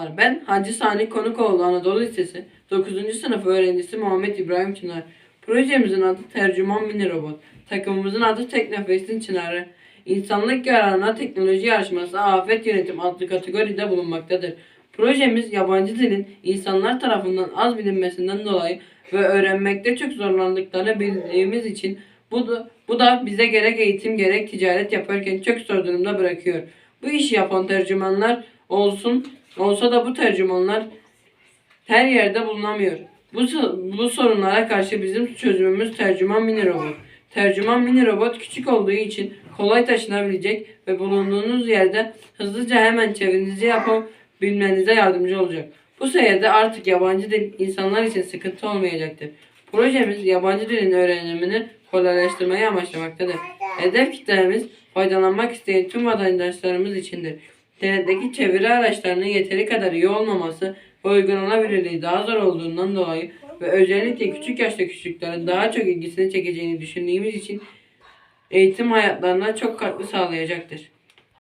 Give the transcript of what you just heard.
Merhabalar, ben Hacı Sani Konukoğlu Anadolu Lisesi 9. sınıf öğrencisi Muhammed İbrahim Çınar. Projemizin adı Tercüman Mini Robot. Takımımızın adı Teknofest'in Çınarı. İnsanlık yararına teknoloji yarışması afet yönetim adlı kategoride bulunmaktadır. Projemiz yabancı dilin insanlar tarafından az bilinmesinden dolayı ve öğrenmekte çok zorlandıklarını bildiğimiz için bu da, bu da bize gerek eğitim gerek ticaret yaparken çok zor durumda bırakıyor. Bu işi yapan tercümanlar olsun olsa da bu tercümanlar her yerde bulunamıyor. Bu, bu sorunlara karşı bizim çözümümüz tercüman mini robot. Tercüman mini robot küçük olduğu için kolay taşınabilecek ve bulunduğunuz yerde hızlıca hemen çevirinizi yapabilmenize yardımcı olacak. Bu sayede artık yabancı dil insanlar için sıkıntı olmayacaktır. Projemiz yabancı dilin öğrenimini kolaylaştırmayı amaçlamaktadır. Hedef kitlemiz faydalanmak isteyen tüm vatandaşlarımız içindir. Denetteki çeviri araçlarının yeteri kadar iyi olmaması ve uygulanabilirliği daha zor olduğundan dolayı ve özellikle küçük yaşta küçüklerin daha çok ilgisini çekeceğini düşündüğümüz için eğitim hayatlarına çok katkı sağlayacaktır.